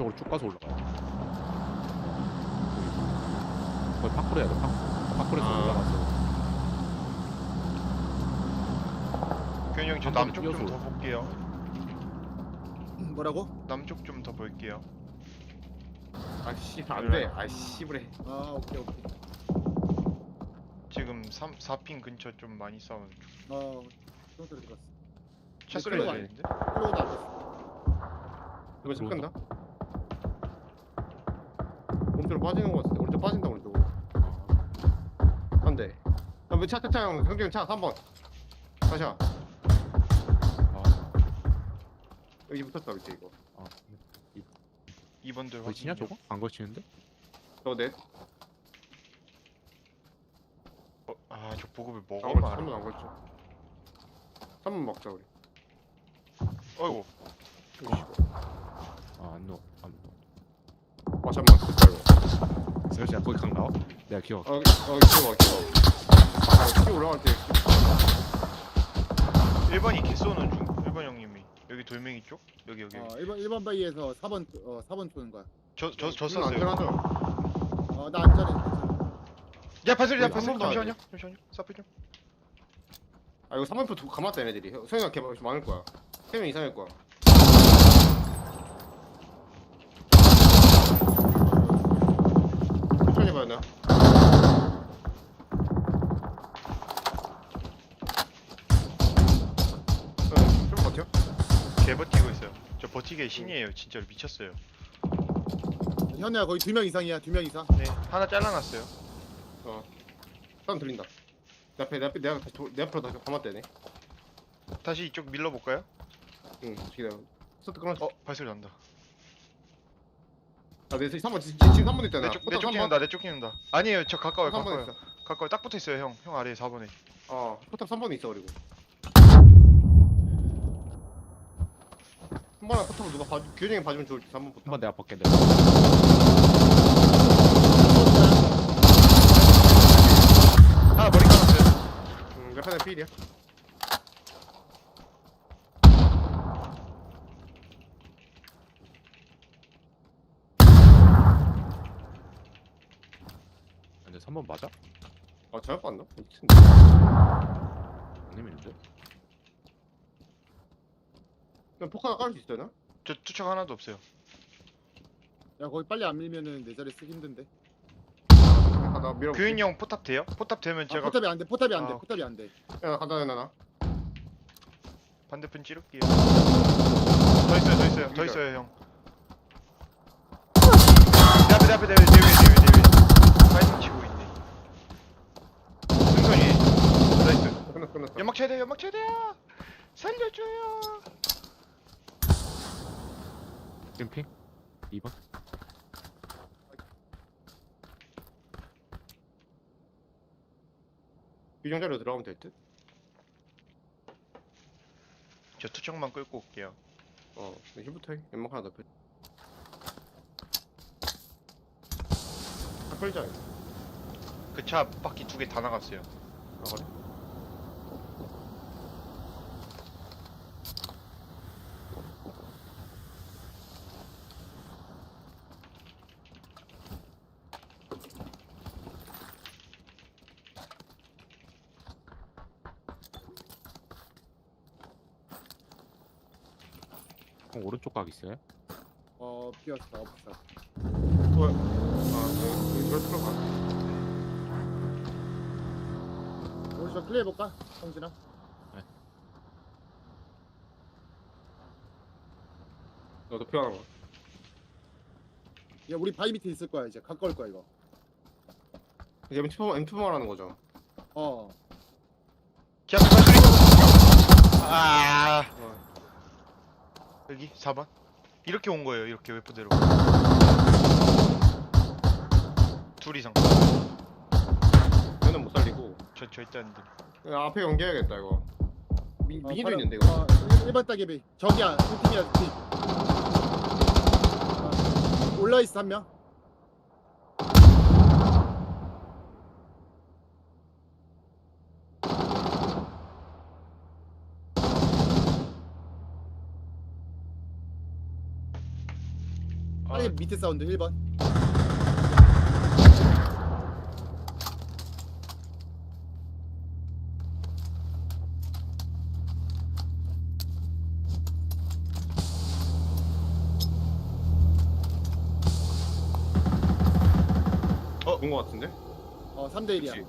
오른쪽으로 쭉 가서 올라가요. 거기 파쿠르 해야 돼. 파쿠르. 파쿠르에서 아. 올라가서. 규현이 형저 한 번에 남쪽 좀 뛰어서 더 볼게요. 뭐라고? 남쪽 좀 더 볼게요. 아씨 안돼 아씨 그래 아 오케이 오케이 지금 3, 4핑 근처 좀 많이 싸우는 중. 어 소리 들었어 소리 그래요. 들리는데? 클로우도 안 됐어 이거 좀 끈다 오른쪽으로 빠지는 거 같은데 오른쪽 빠진다 오른쪽으로 안돼 차차차 차, 형 형님 차 3번 다시야 아, 여기 붙었다 밑에 이거 아. 2번들 거기 치냐 저거? 안 걸치는데? 저넷 어, 아, 저 보급을 안 먹어 걸쳐 말아. 3번 안 걸쳐 3번 먹자 우리 어이구. 아, 안 넣어. 안 넣어. 와 잠깐만 됐다 이거 세르시야 거기 강 나와? 내가 기억. 어, 어 키워 키워 아, 키워 올라갈 때 1번이 개 쏘는 중. 1번 형님이. 여기 돌멩이 쪽? 여기 여기. 어 1번 1번 바위에서 4번 어 4번 쏘는 거야 저저 쐈어요. 편하죠 어 나 안전해 야, 발소리, 야, 우리 발소리. 한 번도 안 잠시만요. 잠시만요. 사표 좀. 아 이거 3번표 두 감았다 얘네들이 소영이가 개발 좀 많을 거야 3명 이상일 거야 네, 좀 버텨? 개 버티고 있어요. 저 버티기의 신이에요. 진짜로 미쳤어요. 현우야 거기 두명 이상이야 두 명 이상 네, 하나 잘라놨어요. 사람 들린다 내 앞에 내 앞에 내가 다시 도- 내 앞으로 다시 감았대네 다시 이쪽 밀러볼까요? 응 기다려 서트 끊어 어, 발소리 난다. 아 내 3번 지금 3번 있잖아 내 쪽, 내 쫓기는다, 내 쫓기는다. 아니에요, 저 가까워요, 3번 가까워요. 있어 가까워, 딱 붙어 있어요, 형. 형 아래에 4번에. 어 포탑 3번에 있어 그리고 한 번에 포탑을 누가 봐주 규현이 봐주면 좋을지 3번 포탑 한번 내가 벗게 돼. 하나 머리 감았어요. 음, 몇 판에 필이야 근데 3번 맞아? 아 잘못 봤나? 미친 아니면인데? 그냥 폭 하나 깔 수 있잖아? 저 투척 하나도 없어요. 야 거기 빨리 안 밀면은 내 자리 쓰기 힘든데 야, 나 밀어 규현이 형 포탑 돼요? 포탑 되면 아, 제가 포탑이 안돼 포탑이 안돼 아. 포탑이 안돼 야 갖다 대놔 나 반대편 찌를게요. 더 있어요, 더 있어요, 더. 있어요, 형. 내 앞에, 내 앞에, 내내 위에, 내 위에, 내 위에. 파이팅 치고 있네. 승선이. 나이스. 끝났어 끝났어 연막 쳐야 돼요, 연막 쳐야 돼요. 살려줘요. 핑핑? 2번? 유정 자리로 들어가면 될 듯 저 투척만 끌고 올게요. 어 힐부터 해 연막 하나 더 펼. 다 끌자 이거 그차 바퀴 두 개 다 나갔어요. 아 그래? 형 오른쪽 각 있어요? 어 비었어 없어 뭐야 아 여기 이걸 풀어가 우리 좀 플레이 해볼까 성진아 너도 피하는 거야 우리 바위 밑에 있을 거야 이제 가까울 거야 이거 이제 M2 M2 말하는 거죠 아. 어기 앞에 발소리. 아. 어. 여기 4번. 이렇게 온 거예요. 이렇게 웨프대로. 둘 이상. 얘는 못 살리고 저 절대 안 돼. 야, 앞에 연기해야겠다 이거 미, 어, 미니도 바로- 있는데 이거 어 1번 따개비 저기야 두 팀이야 두 팀. 어, 올라있어 한명 빨리 밑에 사운드 1번. 어, 본거 같은데? 어 3대 1이야. 그치.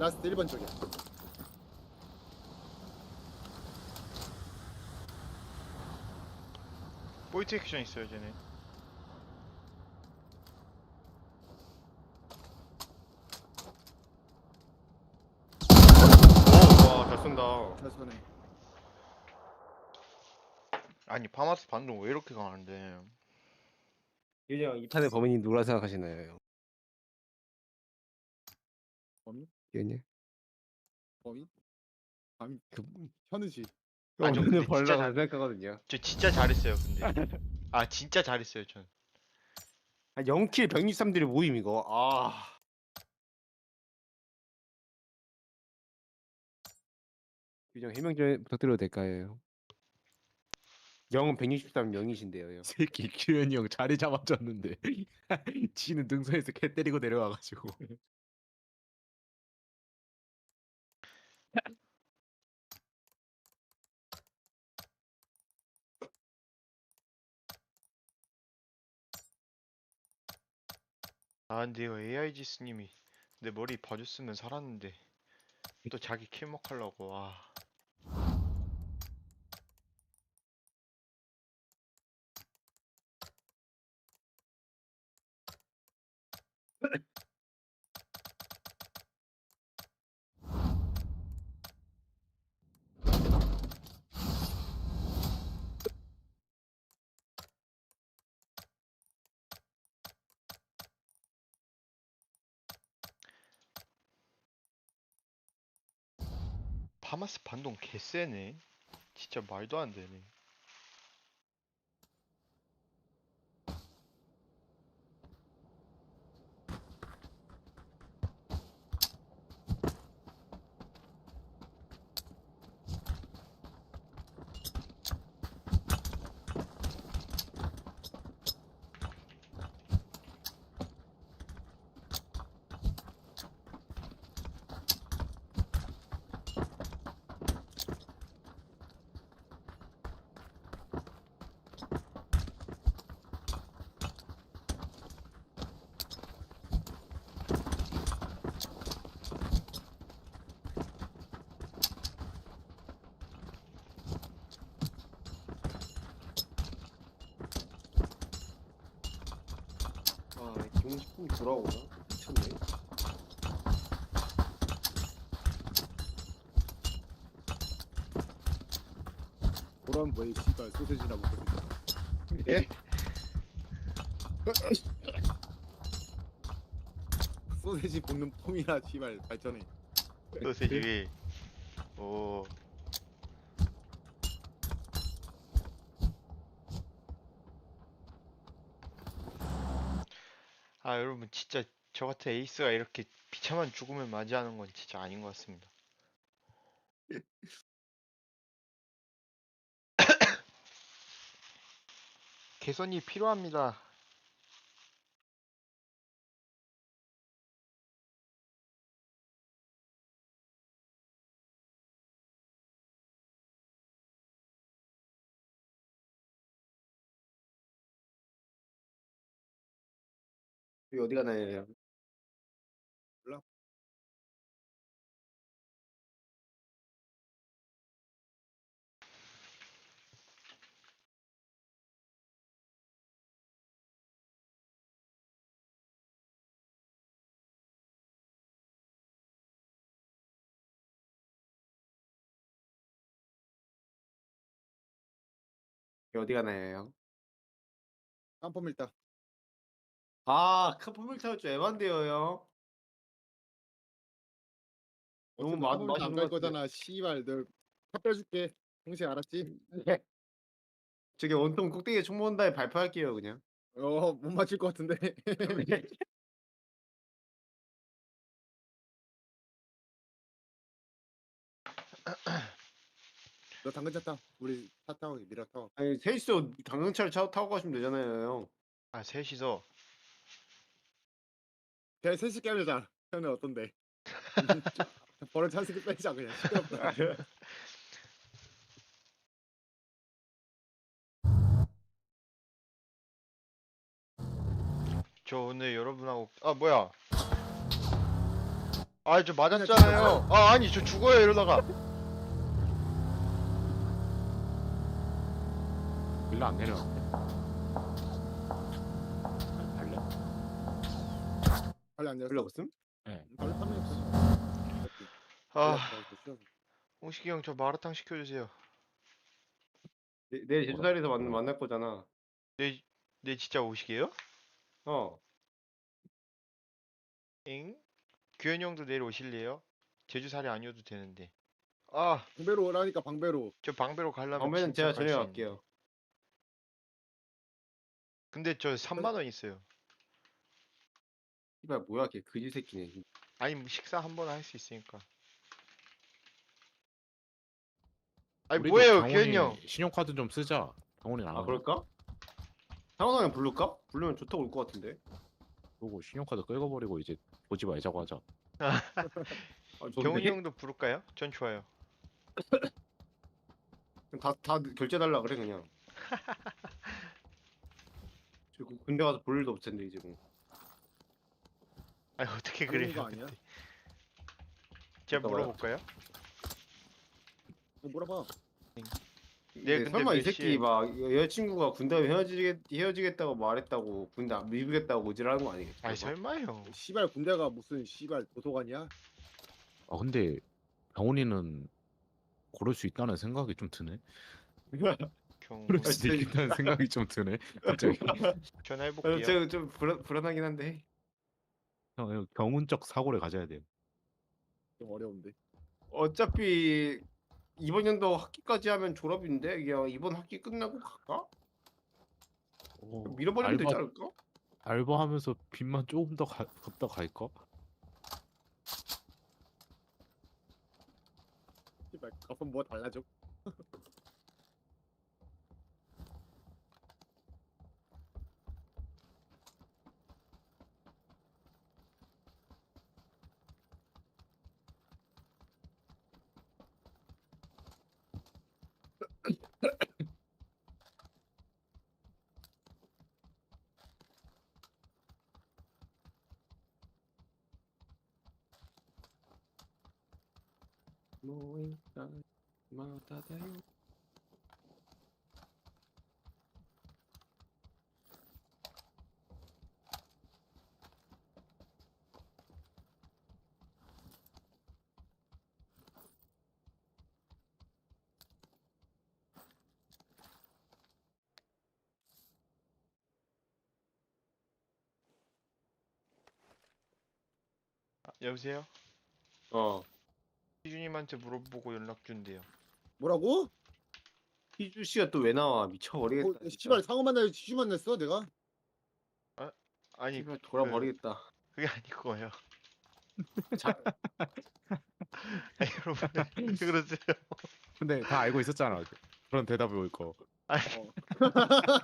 라스트 1번 쪽이야. 포인트 액션 있어요 쟤네 오, 와, 잘 쏜다. 잘 쏘네. 아니 파마스 반동 왜 이렇게 강한데 그냥 이 판의 범인이 누구라 생각하시나요? 범인? 범인? 범인? 그 현우지. 아, 저 근데 오늘 진짜 잘- 생각하거든요. 저 진짜 잘했어요 근데 아 진짜 잘했어요 전 아, 0킬 163들이 모임 이거. 아. 규정 해명 좀 부탁드려도 될까요? 0은 163, 0이신데요. 새끼 규현이 형 자리 잡아줬는데 지는 능선에서 캐 때리고 내려와가지고 아 근데 이거 AIG 스님이 내 머리 봐줬으면 살았는데 또 자기 킬먹 하려고. 와 파마스 반동 개쎄네. 진짜 말도 안 되네 아, 기분 식품 돌아오나? 미쳤네. 그런 뭐에 씨발 소세지나 먹고 싶다. 예? 소세지 볶는 폼이나 씨발 발전해. 소세지 위 오. 아 여러분 진짜 저 같은 에이스가 이렇게 비참한 죽음을 맞이하는 건 진짜 아닌 것 같습니다. 개선이 필요합니다. 여기 어디 가나요? 여기 어디 가나요? 깜짝 밀다. 아, 크품을 타올 줄 형. 너무 많- 안갈 맛있는 것 같은데. 거잖아. 씨발 너 탑빼줄게. 동생 알았지? 저기 온통 꼭대기에 총 모은 다음에 발표할게요, 그냥. 어 못 맞힐 것 같은데. 너 당근 차 타. 우리 차 타고 미라 타고. 아니 셋이서 당근차를 차 타고 가시면 되잖아요 형. 아 셋이서 걔 셋이 깨면자. 형은 어떤데? 버릇 찬스기 빼자 그냥 시끄럽다. 저 오늘 여러분하고 아 뭐야 아 저 맞았잖아요 아 아니 저 죽어요 이러다가 일로 안. 달려? 빨리 안. 별로 없음? 네. 빨리 타면 돼. 아 아. 홍식이 형 저 마라탕 시켜주세요 내, 내일 제주살에서 만, 만날 거잖아. 내, 내 진짜 오시게요? 어. 엥? 규현이 형도 내일 오실래요? 제주살이 아니어도 되는데 아저 방배로 오라니까 방배로. 방배로 가려면 진짜 제가 갈수 저녁 있는데. 갈게요. 근데 저 3만 원 있어요 이발 뭐야 걔 그지 새끼네. 아니 뭐 식사 한 번 할 수 있으니까 아니 우리도 뭐예요 규현이 형 신용카드 좀 쓰자. 경훈이 아 나가. 그럴까? 상원 형 부를까? 부르면 좋다고 올 것 같은데. 그리고 신용카드 끌어버리고 이제 보지 말자고 하자. 아, 좋은데? 경훈이 형도 부를까요? 전 좋아요 다, 다 결제 달라 그래 그냥. 저 군- 군대 가서 볼 일도 없을 텐데 이제 뭐. 아니 어떻게 그런 그래요 거 아니야? 제가? 물어볼까요? 어, 물어봐. 네, 근데 근데 설마 이 몇 새끼 시에- 막 여- 여자친구가 군대 헤어지겠 헤어지겠다고 말했다고 군대 안 미루겠다고 오지라는 거 아니겠지? 아니 설마? 설마요 씨발 군대가 무슨 씨발 도서관이야? 아 근데 경훈이는 고를 수 있다는 생각이 좀 드네. 경훈 고를 수 있다는 생각이 좀 드네. 갑자기. 전화해볼게요 제가 좀 불안, 불안하긴 한데. 형, 형, 경운적 사고를 가져야 돼요. 좀 어려운데. 어차피 이번 연도 학기까지 하면 졸업인데 그냥 이번 학기 끝나고 갈까? 밀어버리면 되지 알바, 않을까? 알바하면서 빚만 조금 더 가, 갚다 갈까? 씨발 갚으면 뭐 달라져? 아, 여보세요? 어. 희준님한테 물어보고 연락 준대요 뭐라고? 희주 씨가 또 왜 나와 미쳐버리겠다. 어, 진짜. 씨발 상어 만나요 지주 만났어 내가? 아니 씨발 돌아버리겠다. 그게 아니고요 자, 아니 여러분 왜 그러세요 근데 다 알고 있었잖아. 그런 대답이 올 거. 아니 어.